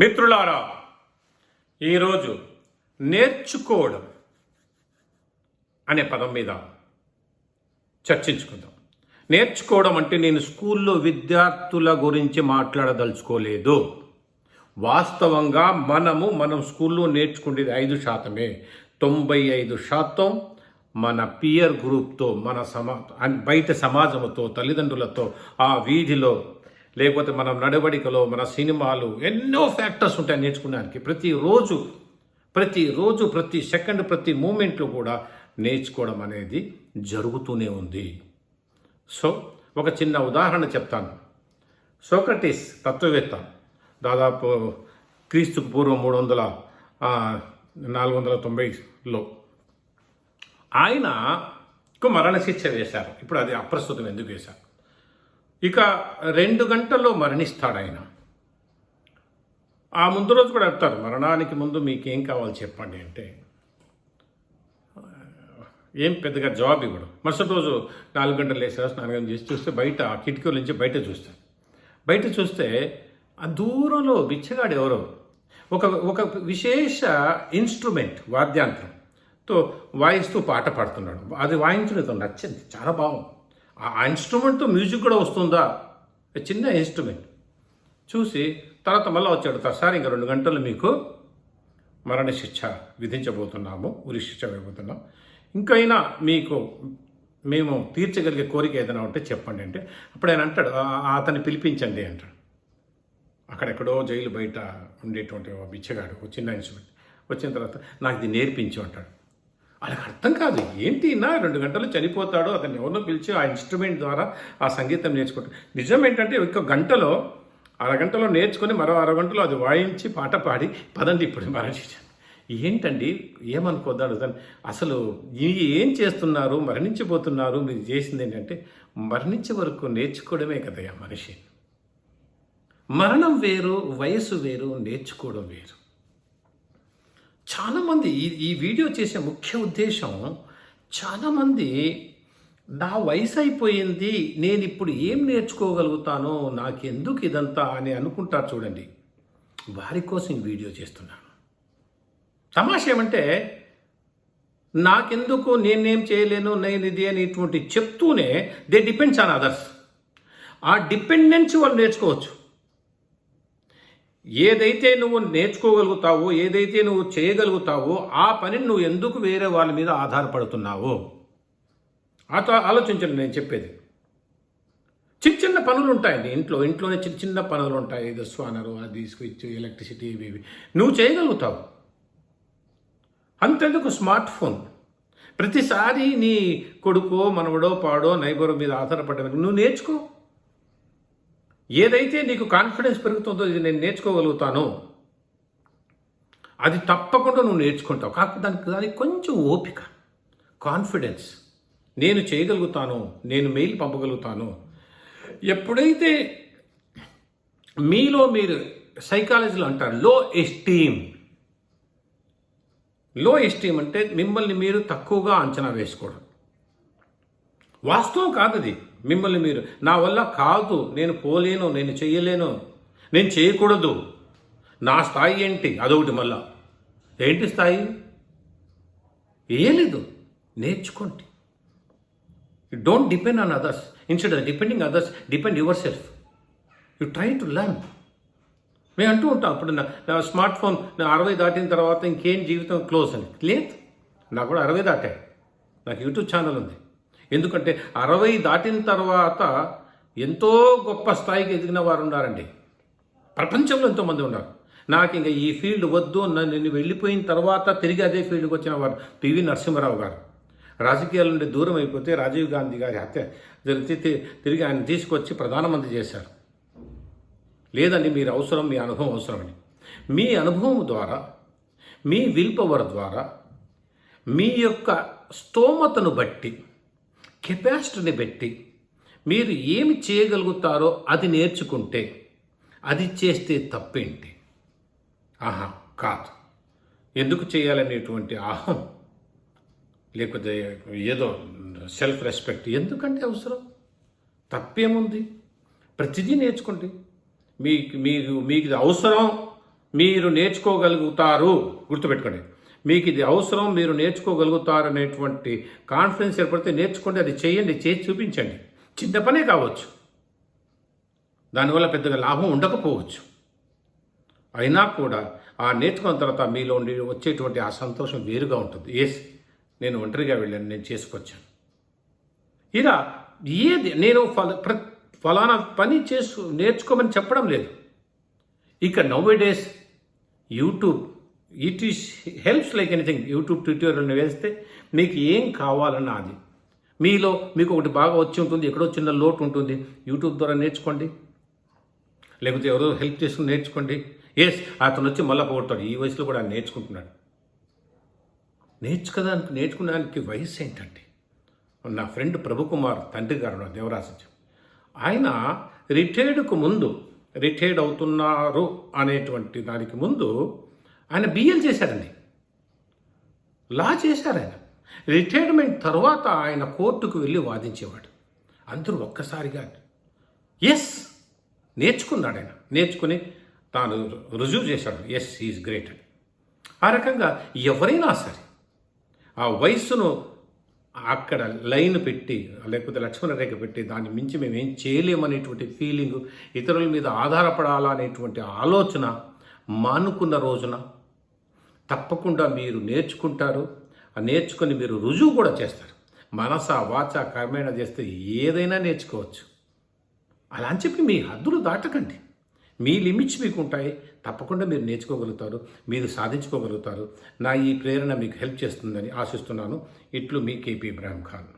మిత్రులారా ఈరోజు నేర్చుకోవడం అనే పదం మీద చర్చించుకుందాం. నేర్చుకోవడం అంటే నేను స్కూల్లో విద్యార్థుల గురించి మాట్లాడదలుచుకోలేదు. వాస్తవంగా మనము మనం స్కూల్లో నేర్చుకునేది ఐదు శాతమే. తొంభై ఐదు శాతం మన పియర్ గ్రూప్తో మన సమా బయట సమాజంతో తల్లిదండ్రులతో ఆ వీధిలో లేకపోతే మనం నడవడికలో మన సినిమాలు ఎన్నో ఫ్యాక్టర్స్ ఉంటాయి నేర్చుకోవడానికి. ప్రతిరోజు ప్రతిరోజు ప్రతి సెకండ్ ప్రతి మూమెంట్లో కూడా నేర్చుకోవడం అనేది జరుగుతూనే ఉంది. సో ఒక చిన్న ఉదాహరణ చెప్తాను. సోక్రటీస్ తత్వవేత్త దాదాపు క్రీస్తుకు పూర్వం మూడు వందల నాలుగు వందల తొంభైలో ఆయనకు మరణశిక్ష వేశారు. ఇప్పుడు అది అప్రస్తుతం ఎందుకు వేశారు? ఇక రెండు గంటల్లో మరణిస్తాడు ఆయన ఆ ముందు రోజు కూడా అడతారు మరణానికి ముందు మీకేం కావాలి చెప్పండి అంటే ఏం పెద్దగా జవాబు ఇవ్వడం. మరుసటి రోజు నాలుగు గంటలు లేసారు స్నానం చేసి చూస్తే బయట ఆ కిటికీల నుంచి బయట చూస్తారు బయట చూస్తే ఆ దూరంలో బిచ్చగాడు ఎవరో ఒక ఒక విశేష ఇన్స్ట్రుమెంట్ వాద్యాంత్రంతో వాయిస్తూ పాట పాడుతున్నాడు. అది వాయించడం నచ్చింది చాలా బాగుంది. ఆ ఇన్స్ట్రుమెంట్తో మ్యూజిక్ కూడా వస్తుందా? చిన్న ఇన్స్ట్రుమెంట్ చూసి తర్వాత మళ్ళీ వచ్చాడు సార్ ఇంకా రెండు గంటలు మీకు మరణ శిక్ష విధించబోతున్నాము ఉరి శిక్ష వేయబోతున్నాం. ఇంకైనా మీకు మేము తీర్చగలిగే కోరిక ఏదైనా ఉంటే చెప్పండి అంటే అప్పుడు ఆయన అంటాడు అతన్ని పిలిపించండి అంటాడు. అక్కడెక్కడో జైలు బయట ఉండేటువంటి ఒక బిచ్చగాడు ఒక చిన్న ఇన్స్ట్రుమెంట్ వచ్చిన తర్వాత నాకు ఇది నేర్పించు అంటాడు. వాళ్ళకి అర్థం కాదు ఏంటి నా రెండు గంటలు చనిపోతాడు అతన్ని ఎవరినో పిలిచి ఆ ఇన్స్ట్రుమెంట్ ద్వారా ఆ సంగీతం నేర్చుకుంటాడు నిజం ఏంటంటే ఒక గంటలో అరగంటలో నేర్చుకొని మరో అరగంటలో అది వాయించి పాట పాడి పదండి ఇప్పుడు మరణించాను. ఏంటండి ఏమనుకోద్దు అడుగుతాను. అసలు ఏం చేస్తున్నారు మరణించిపోతున్నారు మీరు చేసింది ఏంటంటే మరణించే వరకు నేర్చుకోవడమే కదయ్యా మనిషి. మరణం వేరు వయసు వేరు నేర్చుకోవడం వేరు. చాలామంది ఈ ఈ వీడియో చేసే ముఖ్య ఉద్దేశం చాలామంది నా వయసు అయిపోయింది నేను ఇప్పుడు ఏం నేర్చుకోగలుగుతానో నాకెందుకు ఇదంతా అని అనుకుంటారు చూడండి. వారి కోసం వీడియో చేస్తున్నాను. తమాషా ఏమంటే నాకెందుకు నేనేం చేయలేను నేను ఇది అనేటువంటి చెప్తూనే దే డిపెండ్స్ ఆన్ అదర్స్ ఆ డిపెండెన్స్ వాళ్ళు నేర్చుకోవచ్చు. ఏదైతే నువ్వు నేర్చుకోగలుగుతావో ఏదైతే నువ్వు చేయగలుగుతావో ఆ పనిని నువ్వు ఎందుకు వేరే వాళ్ళ మీద ఆధారపడుతున్నావో. అత ఆలోచించండి నేను చెప్పేది. చిన్న చిన్న పనులు ఉంటాయండి ఇంట్లో. ఇంట్లోనే చిన్న చిన్న పనులు ఉంటాయి ఇది స్వానరు అది స్విచ్ ఎలక్ట్రిసిటీ ఇవి ఇవి. నువ్వు చేయగలుగుతావు. అంతెందుకు స్మార్ట్ ఫోన్? ప్రతిసారి నీ కొడుకో మనవడో పాడో నైబర్ మీద ఆధారపడడానికి నువ్వు నేర్చుకో. ఏదైతే నీకు కాన్ఫిడెన్స్ పెరుగుతుందో ఇది నేను నేర్చుకోగలుగుతాను అది తప్పకుండా నువ్వు నేర్చుకుంటావు. కాకపోతే దానికి దానికి కొంచెం ఓపిక కాన్ఫిడెన్స్ నేను చేయగలుగుతాను నేను మెయిల్ పంపగలుగుతాను. ఎప్పుడైతే మీలో మీరు సైకాలజీలో అంటారు లో ఎస్టీమ్లో ఎస్టీమ్ అంటే మిమ్మల్ని మీరు తక్కువగా అంచనా వేసుకోవడం. వాస్తవం కాదు అది మిమ్మల్ని మీరు నా వల్ల కాదు నేను పోలేను నేను చేయలేను నేను చేయకూడదు. నా స్థాయి ఏంటి? అదొకటి మళ్ళా. ఏంటి స్థాయి? ఏం లేదు. నేర్చుకోండి. Don't depend on others instead depending others depend yourself you try to learn మేము అంటూ ఉంటాం అప్పుడు నా నా స్మార్ట్ ఫోన్ నా అరవై దాటిన తర్వాత ఇంకేం జీవితం క్లోజ్ అని. లేదు. నాకు కూడా అరవై దాటాయి. నాకు యూట్యూబ్ ఛానల్ ఉంది. ఎందుకంటే అరవై దాటిన తర్వాత ఎంతో గొప్ప స్థాయికి ఎదిగిన వారు ఉన్నారండి. ప్రపంచంలో ఎంతోమంది ఉన్నారు. నాకు ఇంకా ఈ ఫీల్డ్ వద్దు నన్ను నేను వెళ్ళిపోయిన తర్వాత తిరిగి అదే ఫీల్డ్కి వచ్చిన వారు పివి నరసింహారావు గారు. రాజకీయాల నుండి దూరం అయిపోతే రాజీవ్ గాంధీ గారి హత్య జరిగితే తిరిగి ఆయన తీసుకొచ్చి ప్రధానమంత్రి చేశారు. లేదండి మీరు అవసరం మీ అనుభవం అవసరమని మీ అనుభవం ద్వారా మీ విల్ పవర్ ద్వారా మీ యొక్క స్తోమతను బట్టి కెపాసిటీని బట్టి మీరు ఏమి చేయగలుగుతారో అది నేర్చుకుంటే అది చేస్తే తప్పేంటి? ఆహా కాదు. ఎందుకు చేయాలనేటువంటి అహం లేకపోతే ఏదో సెల్ఫ్ రెస్పెక్ట్ ఎందుకంటే అవసరం? తప్పేముంది? ప్రతిదీ నేర్చుకోండి. మీకు మీకు మీకు అవసరం మీరు నేర్చుకోగలుగుతారు. గుర్తుపెట్టుకోండి. మీకు ఇది అవసరం మీరు నేర్చుకోగలుగుతారనేటువంటి కాన్ఫిడెన్స్ ఏర్పడితే నేర్చుకోండి అది చేయండి చేసి చూపించండి. చిన్న పనే కావచ్చు. దానివల్ల పెద్దగా లాభం ఉండకపోవచ్చు. అయినా కూడా ఆ నేర్చుకున్న తర్వాత మీలో ఉండి వచ్చేటువంటి ఆ సంతోషం వేరుగా ఉంటుంది. ఎస్ నేను ఒంటరిగా వెళ్ళాను నేను చేసుకొచ్చాను. ఇలా ఏది నేను ఫల ప్ర ఫలానా పని చేసు నేర్చుకోమని చెప్పడం లేదు. ఇక nowadays YouTube it is helps like anything YouTube ట్యూటోరియల్ని వేస్తే మీకు ఏం కావాలన్నా అది. మీలో మీకు ఒకటి బాగా వచ్చి ఉంటుంది ఎక్కడో చిన్న లోటు ఉంటుంది యూట్యూబ్ ద్వారా నేర్చుకోండి. లేకపోతే ఎవరో హెల్ప్ చేసుకుని నేర్చుకోండి. ఎస్ అతను వచ్చి మళ్ళీ పోగొట్టాడు ఈ వయసులో కూడా ఆయన నేర్చుకుంటున్నాడు. నేర్చుకోదానికి నేర్చుకునేదానికి వయసు ఏంటండి? నా ఫ్రెండ్ ప్రభుకుమార్ తండ్రి గారు దేవరాజు ఆయన రిటైర్డ్కు ముందు రిటైర్డ్ అవుతున్నారు అనేటువంటి దానికి ముందు ఆయన బిఎల్ చేశారండి లా చేశారు ఆయన. రిటైర్మెంట్ తర్వాత ఆయన కోర్టుకు వెళ్ళి వాదించేవాడు. అందరూ ఒక్కసారిగా ఎస్ నేర్చుకున్నాడు ఆయన. నేర్చుకుని తాను రుజువు చేశాడు. ఎస్ ఈజ్ గ్రేట్ అని. ఆ రకంగా ఎవరైనా సరే ఆ వయస్సును అక్కడ లైన్ పెట్టి లేకపోతే లక్ష్మణ రేఖ పెట్టి దాన్ని మించి మేము ఏం చేయలేమనేటువంటి ఫీలింగ్ ఇతరుల మీద ఆధారపడాలనేటువంటి ఆలోచన మానుకున్న రోజున తప్పకుండా మీరు నేర్చుకుంటారు. ఆ నేర్చుకొని మీరు రుజువు కూడా చేస్తారు. మనస వాచ కర్మేణ చేస్తే ఏదైనా నేర్చుకోవచ్చు. అలా అని చెప్పి మీ హద్దులు దాటకండి. మీ లిమిట్స్ మీకు ఉంటాయి తప్పకుండా మీరు నేర్చుకోగలుగుతారు. మీరు సాధించుకోగలుగుతారు. నా ఈ ప్రేరణ మీకు హెల్ప్ చేస్తుందని ఆశిస్తున్నాను. ఇట్లు మీ కేపీ ఇబ్రాహిం ఖాన్.